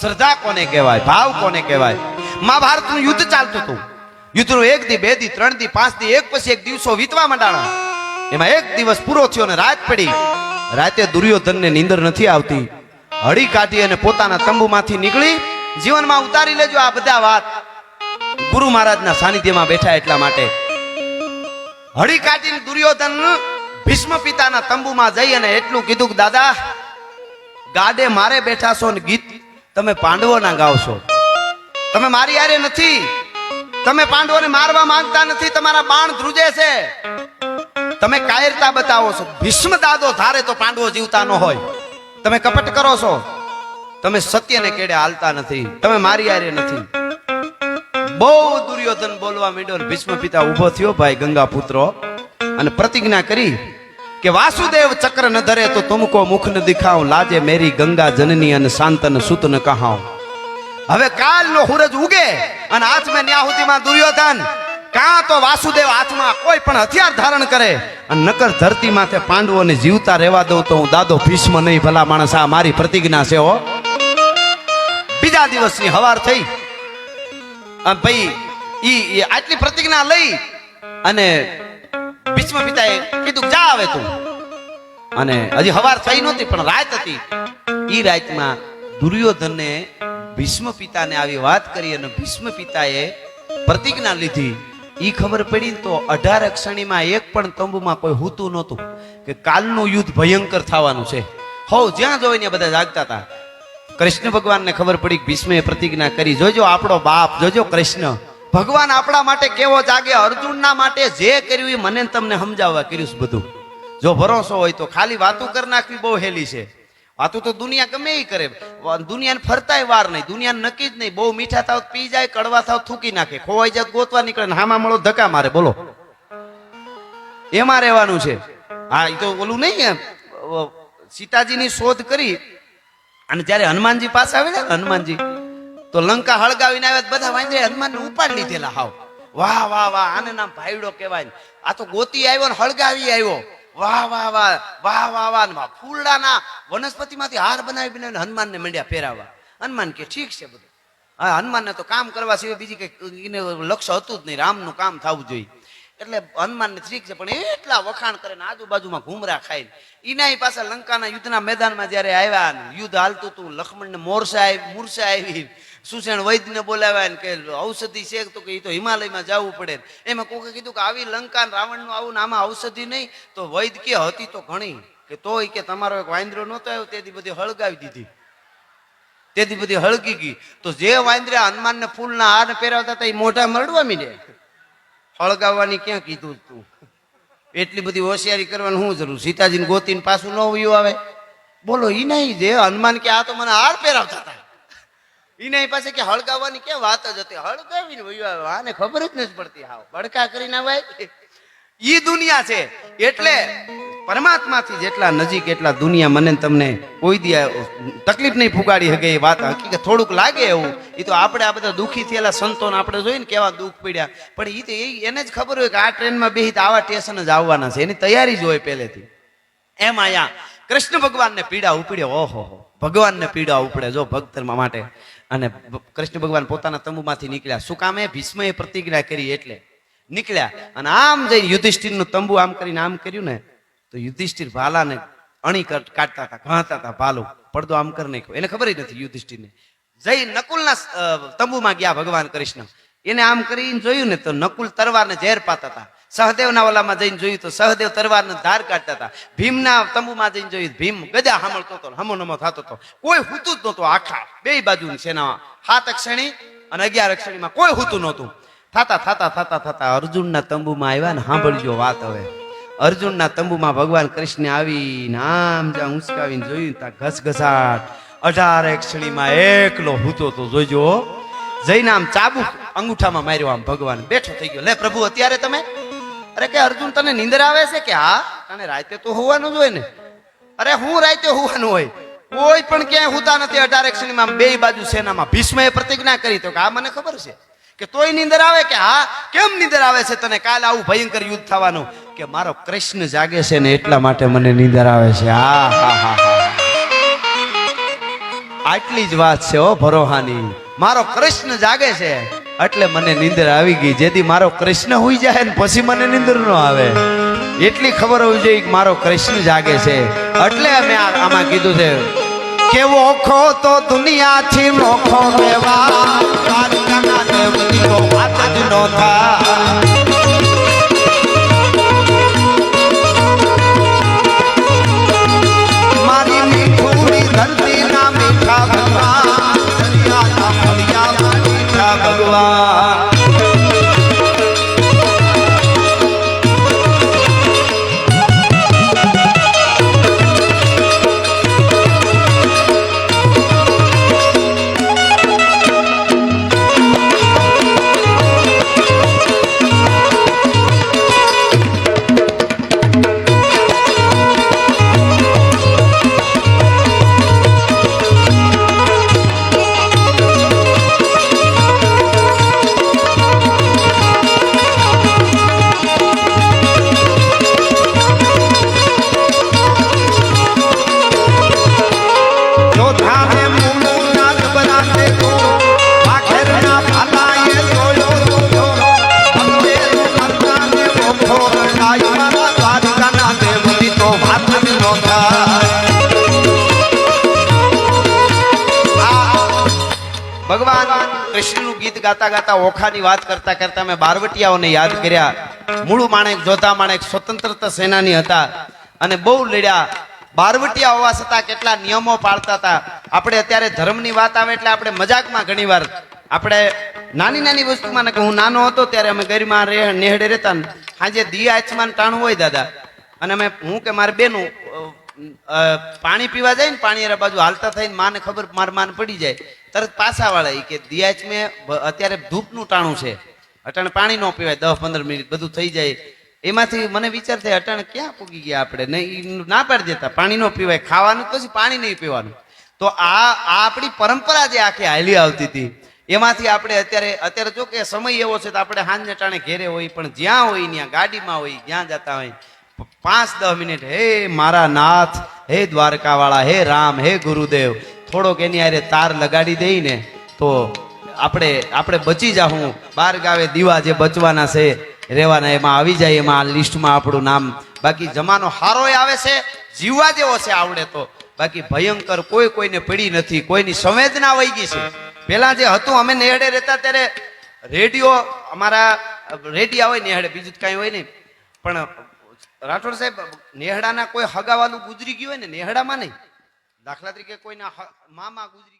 શ્રદ્ધા કોને કહેવાય? ભાવ કોને કહેવાય? મહાભારતનું યુદ્ધ ચાલતું હતું. યુદ્ધનું એક દી, બે દી, ત્રણ દી, પાંચ દી, એક પછી એક દિવસો વીતવા માંડાણા. એમાં એક દિવસ પૂરો થયો અને રાત પડી. રાતે દુર્યોધનને નીંદર નથી આવતી. હળી કાઢી અને પોતાના તંબુમાંથી નીકળી જીવનમાં ઉતારી લેજો આ બધા વાત. ગુરુ મહારાજના સાનિધ્યમાં બેઠા એટલા માટે. હળી કાઢીને દુર્યોધન ભીષ્મ પિતાના તંબુમાં જઈ અને એટલું કીધું કે, દાદા, ગાડે મારે બેઠા છો ને ગીત તમે પાંડવોના ગાવશો તમે મારી હારે નથી. તમે પાંડવોને મારવા માંગતા નથી, તમારા બાણ ધ્રુજે છે. તમે કાયરતા બતાવો છો. ભીષ્મ દાદો ધારે તો પાંડવો જીવતા ન હોય. તમે કપટ કરો છો. તમે સત્યને કેડે હાલતા નથી. તમે મારી હારે નથી. બહુ દુર્યોધન બોલવા અને ભીષ્મ પિતા ઊભો થયો. ભાઈ ગંગા પુત્રો અને પ્રતિજ્ઞા કરી કે વાસુદેવ ચક્ર ન ધરે તો તુમકો મુખ ન દિખાવ લાજે મેરી ગંગા જનની અને શાંતન સુત ન કહાવ હવે કાલનો સૂરજ ઉગે અને હાથમાં ન્યા સુધીમાં દુર્યોધન, કાં તો વાસુદેવ હાથમાં કોઈ પણ હથિયાર ધારણ કરે અને નકર ધરતી માથે પાંડવોને જીવતા રહેવા દઉં તો હું દાદો ભીષ્મ નહીં, ભલા માણસ, આ મારી પ્રતિજ્ઞા છે હો. બીજા દિવસની હવાર થઈ, અને ભાઈ ઈ આટલી પ્રતિજ્ઞા લઈ અને ભીષ્મ પિતાએ કીધું, જા આવે તું. અને હજી હવાર થઈ નહોતી, પણ રાત હતી. એ રાતમાં દુર્યોધને ભીષ્મ પિતાને આવી વાત કરી અને ભીષ્મ પિતાએ પ્રતિજ્ઞા લીધી. ઈ ખબર પડી તો અઢાર ક્ષણીમાં એક પણ તંબુમાં કોઈ હોતું નહોતું કે કાલનું યુદ્ધ ભયંકર થવાનું છે. હો જ્યાં જોઈને બધા જાગતા હતા. કૃષ્ણ ભગવાનને ખબર પડી ભીષ્મે પ્રતિજ્ઞા કરી, જોજો આપણો બાપ, જોજો કૃષ્ણ. ભગવાન આપણા માટે કેવો જાગે અર્જુનના માટે જે કર્યું એ મને તમને સમજાવવા કર્યું છે બધું. જો ભરોસો હોય તો ખાલી વાતું કરી નાખવી બહુ હેલી છે. વાતું તો દુનિયા ગમે એ કરે. દુનિયાને ફરતાય વાર નહીં દુનિયાને નક્કી જ નહીં. બહુ મીઠા થાવ પી જાય કડવા થાવ થૂકી નાખે. ખોવાઈ જાય ગોતવા નીકળે હામાં મળો ધક્કા મારે બોલો. એમાં રહેવાનું છે. હા એ તો ઓલું નહીં એમ, સીતાજીની શોધ કરી. અને જ્યારે હનુમાનજી પાસે આવે ને હનુમાનજી તો લંકા હળગાવીને આવ્યા બધા વાંદરે હનુમાનને ઉપાડ લીધેલા હાવ. વાહ વાહ વાહ, આને નામ ભાઈડો કહેવાય. આ તો ગોતી આવ્યો ને હળગાવી આવ્યો. વાહ વાહ વાહ વાહ વાહ વાહ વાહ, ફૂલડાના વનસ્પતિમાંથી હાર બનાવી બનાવીને હનુમાનને મંડ્યા પહેરાવા હનુમાન કે ઠીક છે બધું. હા, હનુમાનને તો કામ કરવા સિવાય બીજી કઈ એને લક્ષ્ય હતું જ નહીં, રામનું કામ થવું જોઈએ. એટલે હનુમાનને ઠીક છે, પણ એટલા વખાણ કરે ને આજુબાજુમાં ઘૂમરા ખાઈને ઈના પાછા લંકાના યુદ્ધના મેદાનમાં જ્યારે આવ્યા યુદ્ધ હાલતું હતું, લક્ષ્મણને મોરસા આવી મૂર્છા આવી સુસેણ વૈદ્યને બોલાવ્યા ને કે ઔષધિ છે તો કે એ તો હિમાલયમાં જવું પડે એમાં કોકે કીધું કે આવી લંકા રાવણનું આવું ને આમાં ઔષધિ નહીં. તો વૈદ્ય કે હતી તો ઘણી. કે તોય કે તમારો એક વાંદરો નહોતો આવ્યો, તેથી બધી હળગાવી દીધી. તેથી બધી હળગી ગઈ. તો જે વાંદરા હનુમાનને ફૂલના હાર પહેરાવતા હતા એ મોઢા મરડવા મીડે હળગાવવાની ક્યાં કીધું તું? એટલી બધી હોશિયારી કરવાની શું જરૂર? સીતાજીને ગોતીને પાછું ન વયું આવે? બોલો એ નહીં, જે હનુમાન કે આ તો મને હાર પહેરાવતા હતા. નહીં પાસે કે હળગાવવાની કે વાત જ હતી? હળગાવીને આને ખબર જ નથી પડતી હાવ. બડકા કરીને ભાઈ ઈ દુનિયા છે. એટલે પરમાત્માથી જેટલા નજીક, એટલા દુનિયા મને તમને કોઈ દી તકલીફ નહીં ફુગાડી શકે એ વાત. હકીકત થોડુંક લાગે એવું. એ તો આપણે આ બધા દુઃખી થયેલા સંતોને આપણે જોઈને કેવા દુઃખ પડ્યા. પણ એ તો એને જ ખબર હોય કે આ ટ્રેનમાં બેહી આવા સ્ટેશન જ આવવાના છે. એની તૈયારી જ હોય પહેલેથી. એમ અહીંયા કૃષ્ણ ભગવાનને પીડા ઉપડે ઓહો. ભગવાનને પીડા ઉપડે જો ભક્ત માટે. અને કૃષ્ણ ભગવાન પોતાના તંબુમાંથી નીકળ્યા. શું કામે? ભીષ્મએ પ્રતિજ્ઞા કરી એટલે. નીકળ્યા. અને આમ જઈને યુધિષ્ઠિરનું તંબુ આમ કરીને આમ કર્યું ને, તો યુધિષ્ઠિર ભાલાને અણી કાઢતા હતા ઘાતા હતા ભાલો. પડદો આમ કરી નાખ્યો. એને ખબર નથી યુધિષ્ઠિરને. જઈ નકુલના તંબુમાં ગયા ભગવાન કૃષ્ણ. એને આમ કરીને જોયું ને તો નકુલ તરવારને ઝેર પાતા હતા. સહદેવના ઓલામાં જઈને જોયું તો સહદેવ તરવારનો ધાર કાઢતા હતા. ભીમના તંબુમાં જઈને જોયું, ભીમ ગજા સાંભળતો હતો હમો નમો થતો હતો. કોઈ હુતું જ નહોતું આખા બે બાજુની સેનામાં. સાત અક્ષણી અને અગિયાર અક્ષણીમાં કોઈ હુતું નહોતું. થાતા થાતા થાતા થાતા અર્જુનના તંબુમાં આવ્યા ને સાંભળજો વાત હવે. અર્જુનના તંબુમાં ભગવાન કૃષ્ણ આવીને આમ જ્યાં ઉંચકાવીને જોયું ત્યાં ઘસઘસાટ. અઢાર એકસણીમાં એકલો હૂતો તો જોજો જઈને આમ ચાબુક અંગૂઠામાં માર્યો આમ ભગવાન બેઠો થઈ ગયો. લે પ્રભુ, અત્યારે તમે? અરે કે અર્જુન, તને નીંદર આવે છે કે? હા, તને રાતે તો હોવાનું જ હોય ને. અરે હું રાતે હોવાનું હોય? કોઈ પણ ક્યાંય હુતા નથી અઢાર એકસણીમાં બે બાજુ સેનામાં. ભીષ્મએ પ્રતિજ્ઞા કરી તો કે આ મને ખબર છે કે તોય નીંદર આવે કે? હા, કેમ નીંદર આવે છે તને? કાલે આવું ભયંકર યુદ્ધ થવાનું કે મારો કૃષ્ણ જાગે છે ને એટલા માટે મને નીંદર આવે છે. હા હા હા હા આટલી જ વાત છે ઓ ભરોહાની. મારો કૃષ્ણ જાગે છે. એટલે મને નીંદર આવી ગઈ. જેથી મારો કૃષ્ણ હોઈ જાય ને પછી મને નીંદર ન આવે. એટલી ખબર હોવી જોઈએ કે મારો કૃષ્ણ જાગે છે. એટલે મેં આમાં કીધું છે, કેવો ખો તો દુનિયાથી મોખો મેવા વાત જ નો થાય. ભગવાન કૃષ્ણનું ગીત ગાતા ગાતા ઓખાની વાત કરતા કરતા મેં બારવટિયાઓને યાદ કર્યા. મૂળું માણેક, જોતા માણેક સ્વતંત્રતા સેનાની હતા અને બહુ લડ્યા. બારવટિયા હોવા છતાં કેટલા નિયમો પાળતા હતા. આપણે અત્યારે ધર્મની વાત આવે એટલે આપણે મજાકમાં ઘણીવાર આપણે નાની નાની વસ્તુમાં કે હું નાનો હતો ત્યારે અમે ગરીમાં રે નેહડે રહેતા ને સાંજે દિયા આચમાન ટાણું હોય દાદા. અને અમે હું કે મારે બેનું પાણી પીવા જાય ને પાણી બાજુ હાલતા થઈને માને ખબર માર માન પડી જાય. તરત પાછા વાળા ઈ કે દિયાચ મેં અત્યારે ધૂપનું ટાણું છે. અટાણે પાણી ન પીવાય, દસ પંદર મિનિટ બધું થઈ જાય. એમાંથી મને વિચાર થાય, અટાણે ક્યાં પૂગી ગયા આપણે? નહીં ના પાડી દેતા. પાણી ન પીવાય. ખાવાનું પછી પાણી નહીં પીવાનું. તો આ આ આપણી પરંપરા જે આખી હાલી આવતી હતી, એમાંથી આપણે અત્યારે અત્યારે જો કે સમય એવો છે તો આપણે હાંજને ટાણે ઘેરે હોય, પણ જ્યાં હોય, ત્યાં ગાડીમાં હોય, જ્યાં જતા હોય પાંચ દસ મિનિટ, હે મારા નાથ, હે દ્વારકાવાળા, હે રામ, હે ગુરુદેવ, થોડોક એની હારે તાર લગાડી દઈ ને તો આપણે આપણે બચી જાહું. બાર ગાવે દીવા જે બચવાના છે રહેવાના, એમાં આવી જાય, એમાં આ લિસ્ટમાં આપણું નામ. બાકી જમાનો હારોય આવે છે, જીવવા જેવો છે આવડે તો. બાકી ભયંકર કોઈ કોઈને પડી નથી, કોઈની સંવેદના વહી ગઈ છે. પેલા જે હતું, અમે નેહડે રહેતા ત્યારે રેડિયો, અમારા રેડિયા હોય નેહડે, બીજું કાંઈ હોય નહીં. પણ રાઠોડ સાહેબ, નેહડાના કોઈ હગાવાનું ગુજરી ગયું હોય ને, નેહડામાં નહીં. દાખલા તરીકે કોઈના મામા ગુજરી